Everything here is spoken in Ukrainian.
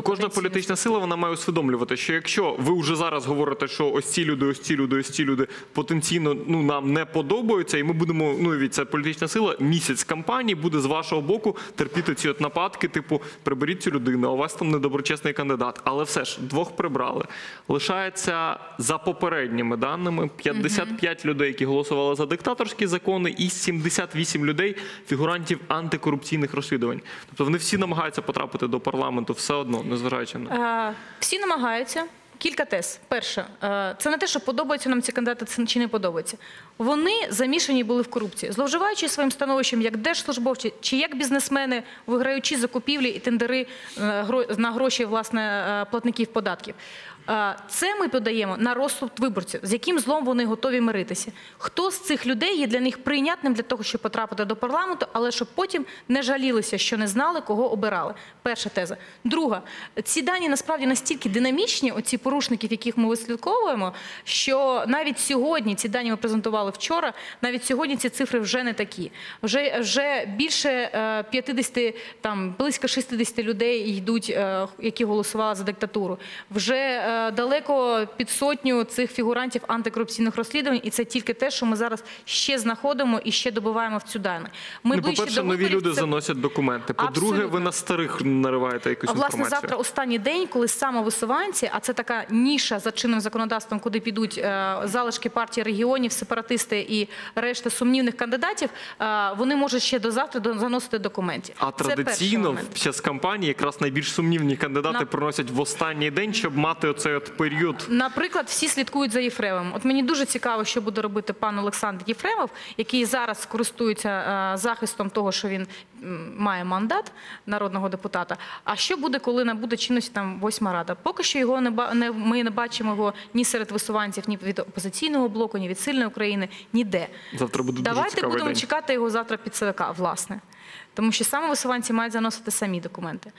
кожна політична сила вона має усвідомлювати, що якщо ви вже зараз говорите, що ось ці люди, ось ці люди, ось ці люди потенційно ну нам не подобаються, і ми будемо ну від це політична сила місяць кампанії буде з вашого боку терпіти ці от нападки, типу приберіть цю людину, а у вас там недоброчесний кандидат. Але все ж двох прибрали. Лишається за попередніми даними 55 людей, які голосували за диктаторські закони, і 78 людей фігурантів антикорупційних розслідувань. Тобто вони всі намагаються потрапити до парламенту все одно, незважаючи на Е, Всі намагаються. Кілька тез. Перше, е, це не те, що подобається нам ці кандидати чи не подобається. Вони замішані були в корупції, зловживаючи своїм становищем як держслужбовці чи як бізнесмени, виграючи закупівлі і тендери е, на гроші власне платників податків. Е, Це ми подаємо на розсуд виборців, з яким злом вони готові миритися. Хто з цих людей є для них прийнятним для того, щоб потрапити до парламенту, але щоб потім не жалілися, що не знали, кого обирали. Перша теза. Друга, ці дані насправді настільки динамічні, оці порушників, яких ми вислідковуємо, що навіть сьогодні ці дані ми презентували вчора. Навіть сьогодні ці цифри вже не такі. Вже вже більше е, 50, там близько 60 людей йдуть, е, які голосували за диктатуру. Вже е, далеко під сотню цих фігурантів антикорупційних розслідувань, і це тільки те, що ми зараз ще знаходимо і ще добиваємо в цю дані. Ми ну, по-перше, нові виборів люди це- заносять документи. По-друге, ви на старих нариваєте якусь А, власне, інформацію. завтра останній день, коли самовисуванці, а це така ніша за чинним законодавством, куди підуть е, залишки партії регіонів, сепаратисти і решта сумнівних кандидатів, е, вони можуть ще до завтра заносити документів. А Це традиційно під час кампанії якраз найбільш сумнівні кандидати На- приносять в останній день, щоб мати оцей от період. Наприклад, всі слідкують за Єфремовим. От мені дуже цікаво, що буде робити пан Олександр Єфремов, який зараз користується е, захистом того, що він має мандат народного депутата. А що буде, коли набуде чинності там восьма рада? Поки що його не ми не бачимо його ні серед висуванців, ні від опозиційного блоку, ні від сильної України, ніде. Завтра буде дуже Давайте цікавий будемо день. чекати його завтра під ЦВК, власне. Тому що саме висуванці мають заносити самі документи.